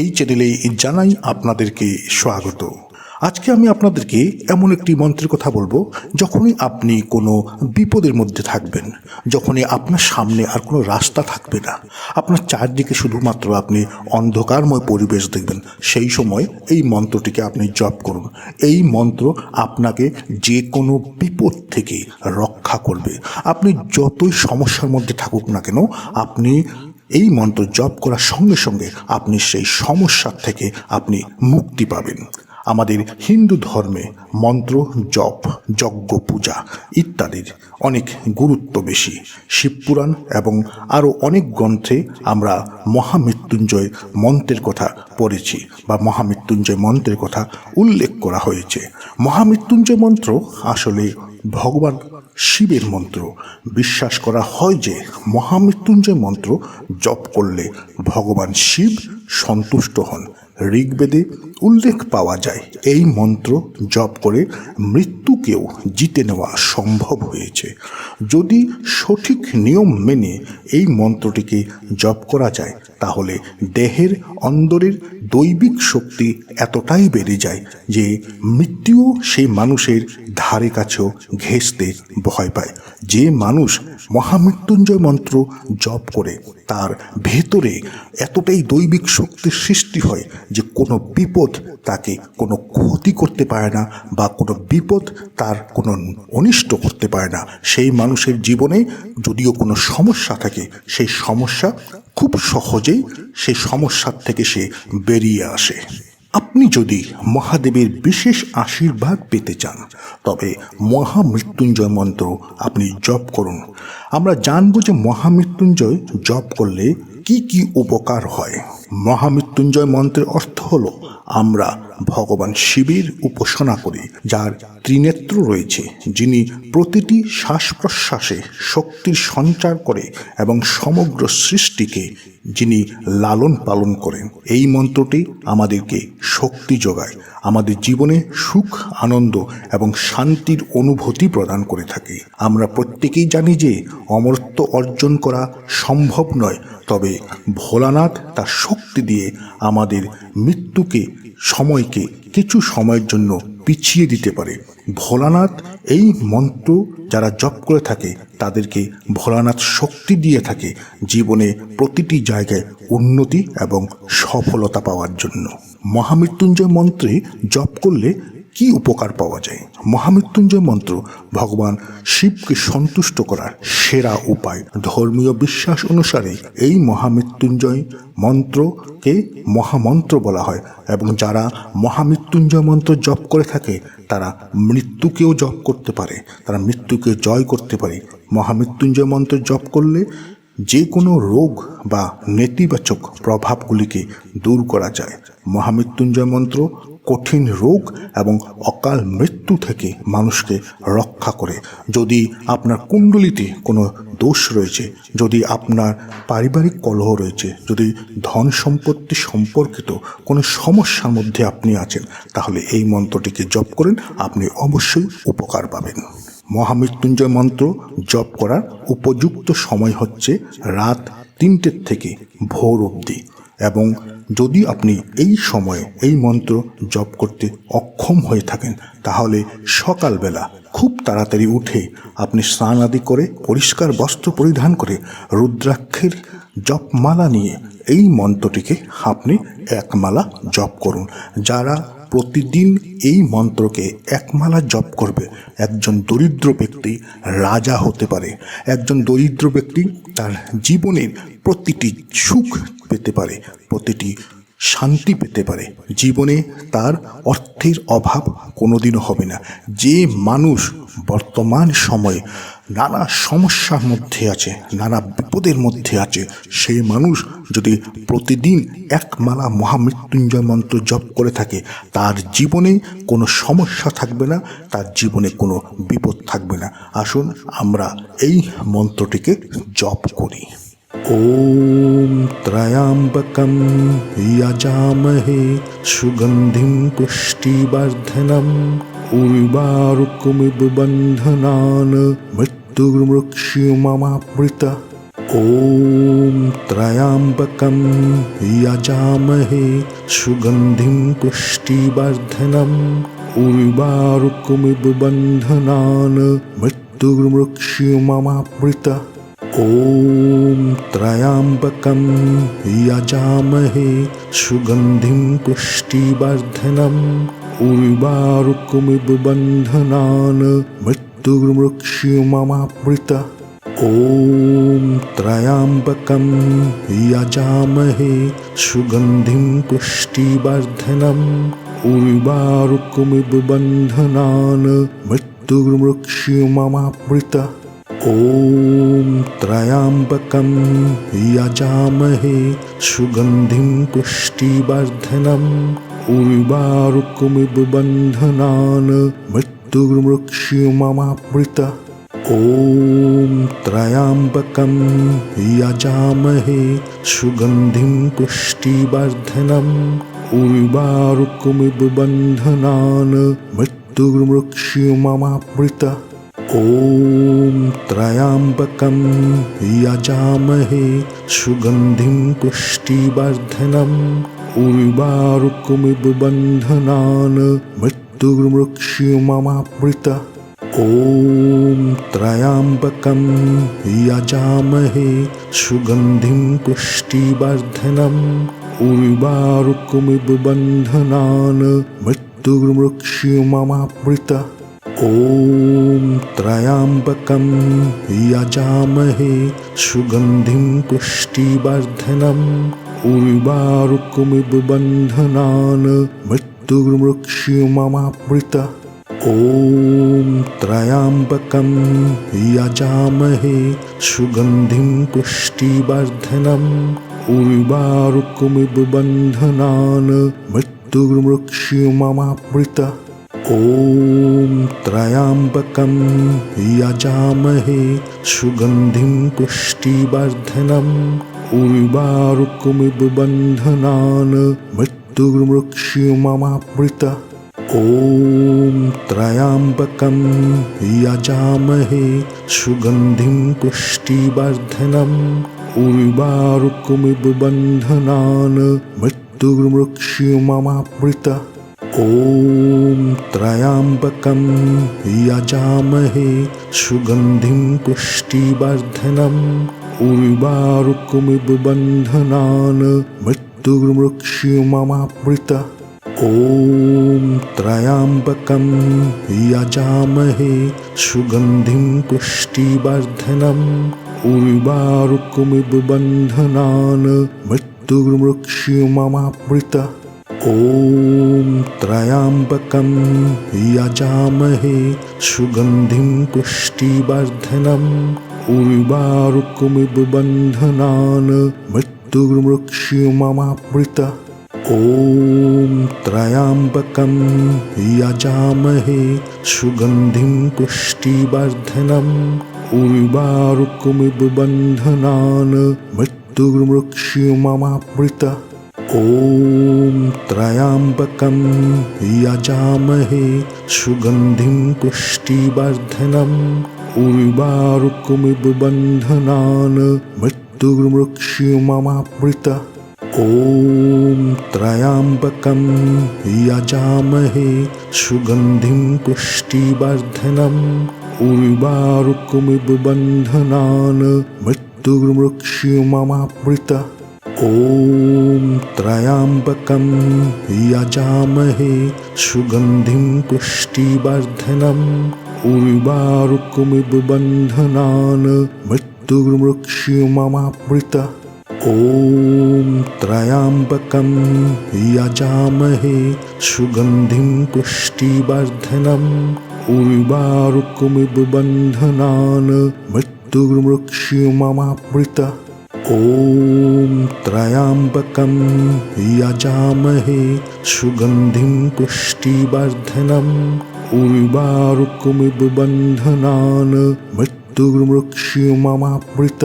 এই চ্যানেলে জানাই আপনাদেরকে স্বাগত। আজকে আমি আপনাদেরকে এমন একটি মন্ত্রের কথা বলব, যখনই আপনি কোনো বিপদের মধ্যে থাকবেন, যখনই আপনার সামনে আর কোনো রাস্তা থাকবে না, আপনার চারদিকে শুধুমাত্র আপনি অন্ধকারময় পরিবেশ দেখবেন, সেই সময় এই মন্ত্রটিকে আপনি জপ করুন। এই মন্ত্র আপনাকে যে কোনো বিপদ থেকে রক্ষা করবে। আপনি যতই সমস্যার মধ্যে থাকুক না কেন, আপনি এই মন্ত্র জপ করার সঙ্গে সঙ্গে আপনি সেই সমস্যার থেকে আপনি মুক্তি পাবেন। আমাদের হিন্দু ধর্মে মন্ত্র, জপ, যজ্ঞ, পূজা ইত্যাদির অনেক গুরুত্ব বেশি। শিবপুরাণ এবং আরও অনেক গ্রন্থে আমরা মহামৃত্যুঞ্জয় মন্ত্রের কথা পড়েছি বা মহামৃত্যুঞ্জয় মন্ত্রের কথা উল্লেখ করা হয়েছে। মহামৃত্যুঞ্জয় মন্ত্র আসলে ভগবান শিবের মন্ত্র। বিশ্বাস করা হয় যে, মহামৃত্যুঞ্জয় মন্ত্র জপ করলে ভগবান শিব সন্তুষ্ট হন। ঋগ্বেদে উল্লেখ পাওয়া যায়, এই মন্ত্র জপ করে মৃত্যুকেও জিতে নেওয়া সম্ভব হয়েছে। যদি সঠিক নিয়ম মেনে এই মন্ত্রটিকে জপ করা যায়, তাহলে দেহের অন্দরের দৈবিক শক্তি এতটাই বেড়ে যায় যে মৃত্যুও সেই মানুষের ধারে কাছেও ঘেঁষতে ভয় পায়। যে মানুষ মহামৃত্যুঞ্জয় মন্ত্র জপ করে, তার ভেতরে এতটাই দৈবিক শক্তির সৃষ্টি হয় যে কোনো বিপদ তাকে কোনো ক্ষতি করতে পারে না বা কোনো বিপদ তার কোনো অনিষ্ট করতে পারে না। সেই মানুষের জীবনে যদিও কোনো সমস্যা থাকে, সেই সমস্যা খুব সহজেই সেই সমস্যার থেকে সে বেরিয়ে আসে। আপনি যদি মহাদেবের বিশেষ আশীর্বাদ পেতে চান, তবে মহামৃত্যুঞ্জয় মন্ত্র আপনি জপ করুন। আমরা জানব যে মহামৃত্যুঞ্জয় জপ করলে কি কি উপকার হয়। মহামৃত্যুঞ্জয় মন্ত্রের অর্থ হলো, আমরা ভগবান শিবের উপাসনা করি, যার ত্রিনেত্র রয়েছে, যিনি প্রতিটি শ্বাস প্রশ্বাসে শক্তির সঞ্চার করে এবং সমগ্র সৃষ্টিকে যিনি লালন পালন করেন। এই মন্ত্রটি আমাদেরকে শক্তি যোগায়, আমাদের জীবনে সুখ, আনন্দ এবং শান্তির অনুভূতি প্রদান করে থাকে। আমরা প্রত্যেকেই জানি যে, অমরত্ব অর্জন করা সম্ভব নয়, তবে ভোলানাথ শক্তি দিয়ে আমাদের মৃত্যুকে, সময়কে কিছু সময়ের জন্য পিছিয়ে দিতে পারে। ভোলানাথ এই মন্ত্র যারা জপ করে থাকে, তাদেরকে ভোলানাথ শক্তি দিয়ে থাকে জীবনে প্রতিটি জায়গায় উন্নতি এবং সফলতা পাওয়ার জন্য। মহামৃত্যুঞ্জয় মন্ত্রে জপ করলে কি উপকার পাওয়া যায়? মহামৃত্যুঞ্জয় মন্ত্র ভগবান শিবকে সন্তুষ্ট করার সেরা উপায়। ধর্মীয় বিশ্বাস অনুসারে এই মহামৃত্যুঞ্জয় মন্ত্রকে মহামন্ত্র বলা হয় এবং যারা মহামৃত্যুঞ্জয় মন্ত্র জপ করে থাকে, তারা মৃত্যুকেও জপ করতে পারে, তারা মৃত্যুকে জয় করতে পারে। মহামৃত্যুঞ্জয় মন্ত্র জপ করলে যে কোনো রোগ বা নেতিবাচক প্রভাবগুলিকে দূর করা যায়। মহামৃত্যুঞ্জয় মন্ত্র কঠিন রোগ এবং অকাল মৃত্যু থেকে মানুষকে রক্ষা করে। যদি আপনার কুণ্ডলিতে কোনো দোষ রয়েছে, যদি আপনার পারিবারিক কলহ রয়েছে, যদি ধন সম্পত্তি সম্পর্কিত কোনো সমস্যার মধ্যে আপনি আছেন, তাহলে এই মন্ত্রটিকে জপ করেন। আপনি অবশ্যই উপকার পাবেন। মহামৃত্যুঞ্জয় মন্ত্র জপ করার উপযুক্ত সময় হচ্ছে রাত তিনটের থেকে ভোর অবধি। এবং যদি আপনি এই সময়ে এই মন্ত্র জপ করতে অক্ষম হয়ে থাকেন, তাহলে সকালবেলা খুব তাড়াতাড়ি উঠে আপনি স্নান আদি করে, পরিষ্কার বস্ত্র পরিধান করে রুদ্রাক্ষের জপমালা নিয়ে এই মন্ত্রটিকে আপনি একমালা জপ করুন। যারা প্রতিদিন এই মন্ত্রকে একমালা জপ করবে। একজন দরিদ্র ব্যক্তি রাজা হতে পারে। একজন দরিদ্র ব্যক্তি তার জীবনের প্রতিটি সুখ পেতে পারে, প্রতিটি শান্তি পেতে পারে। জীবনে তার অর্থের অভাব কোনোদিনও হবে না। যে মানুষ বর্তমান সময়ে নানা সমস্যার মধ্যে আছে নানা বিপদের মধ্যে আছে সেই মানুষ যদি প্রতিদিন এক মালা মহামৃত্যুঞ্জয় মন্ত্র জপ করে থাকে তার জীবনে কোনো সমস্যা থাকবে না তার জীবনে কোনো বিপদ থাকবে না আসুন আমরা এই মন্ত্রটিকে জপ করি ॐ त्र्यम्बकं यजामहे सुगन्धिं पुष्टिवर्धनम् उर्वारुकमिव बन्धनान् मृत्युर्मृक्ष्यममामृत ॐ त्र्यम्बकं यजामहे सुगन्धिं पुष्टिवर्धनम् उर्वारुकमिव बन्धनान् मृत्युर्मृक्ष्युममावृत ॐ त्र्यम्बकं यजामहे सुगन्धिं पुष्टिवर्धनम् उर्वारुकमिव बन्धनान् मृत्युर्मृक्ष्युममावृत ॐ त्र्यम्बकं यजामहे सुगन्धिं पुष्टिवर्धनम् उर्वारुकमिव बन्धनान् मृत्युर्मृक्ष्युममावृत ॐ त्र्यम्बकं यजामहे सुगन्धिं पुष्टिवर्धनम् उर्वारुकमिव बन्धनान् मृत्युर्मृक्ष्युममावृत ॐ त्र्यम्बकं यजामहे सुगन्धिं पुष्टिवर्धनम् उर्वारुकमिव बन्धनान् मृत्युर्मृक्ष्युममावृत ॐ त्र्यम्बकं यजामहे सुगन्धिं पुष्टिवर्धनम् उर्वारुकमिव बन्धनान् मृत्युर्मृक्ष्युममावृत ॐ त्र्यम्बकं यजामहे सुगन्धिं पुष्टिवर्धनम् उर्वारुकमिव बन्धनान् मृत्युर्मृक्ष्युममावृत ॐ त्र्यम्बकं यजामहे सुगन्धिं पुष्टिवर्धनम् उर्वारुकमिव बन्धनान् मृत्युर्मृक्ष्युममावृत ॐ त्र्यम्बकं यजामहे सुगन्धिं पुष्टिवर्धनम् उर्वारुकमिव बन्धनान् मृत्युर्मृक्ष्युममावृत ॐ त्र्यम्बकं यजामहे सुगन्धिं पुष्टिवर्धनम् उर्वारुकमिव बन्धनान् मृत्युर्मृक्ष्युममावृत ॐ त्र्यम्बकं यजामहे सुगन्धिं पुष्टिवर्धनम् उर्वारुकमिव बन्धनान् मृत्युर्मृक्ष्युममावृत ॐ त्र्यम्बकं यजामहे सुगन्धिं पुष्टिवर्धनम् उर्वारुकमिव बन्धनान् मृत्युर्मृक्ष्युममावृत ॐ त्र्यम्बकं यजामहे सुगन्धिं पुष्टिवर्धनम् उर्वारुकमिव बन्धनान् मृत्युर्मृक्ष्युममावृत ॐ त्र्यम्बकं यजामहे सुगन्धिं पुष्टिवर्धनम् उर्वारुकमिव बन्धनान् मृत्युर्मृक्ष्युममावृत ॐ त्र्यम्बकं यजामहे सुगन्धिं पुष्टिवर्धनम् उर्वारुकमिव बन्धनान् मृत्युर्मृक्ष्युममावृत ॐ त्र्यम्बकं यजामहे सुगन्धिं पुष्टिवर्धनम् उर्वारुकमिव बन्धनान् मृत्युर्मृक्ष्युममावृत ॐ त्र्यम्बकं यजामहे सुगन्धिं पुष्टिवर्धनम् उर्वारुकमिव बन्धनान् मृत्युर्मृक्ष्युममावृत ॐ त्र्यम्बकं यजामहे सुगन्धिं पुष्टिवर्धनम् उर्वारुकमिव बन्धनान् मृत्युर्मृक्ष्युममावृत ॐ त्र्यम्बकं यजामहे सुगन्धिं पुष्टिवर्धनम् उर्वारुकमिव बन्धनान् मृत्युर्मृक्ष्युममावृत ॐ त्र्यम्बकं यजामहे सुगन्धिं पुष्टिवर्धनम् उर्वारुकमिव बन्धनान् मृत्युर्मृक्ष्युममावृत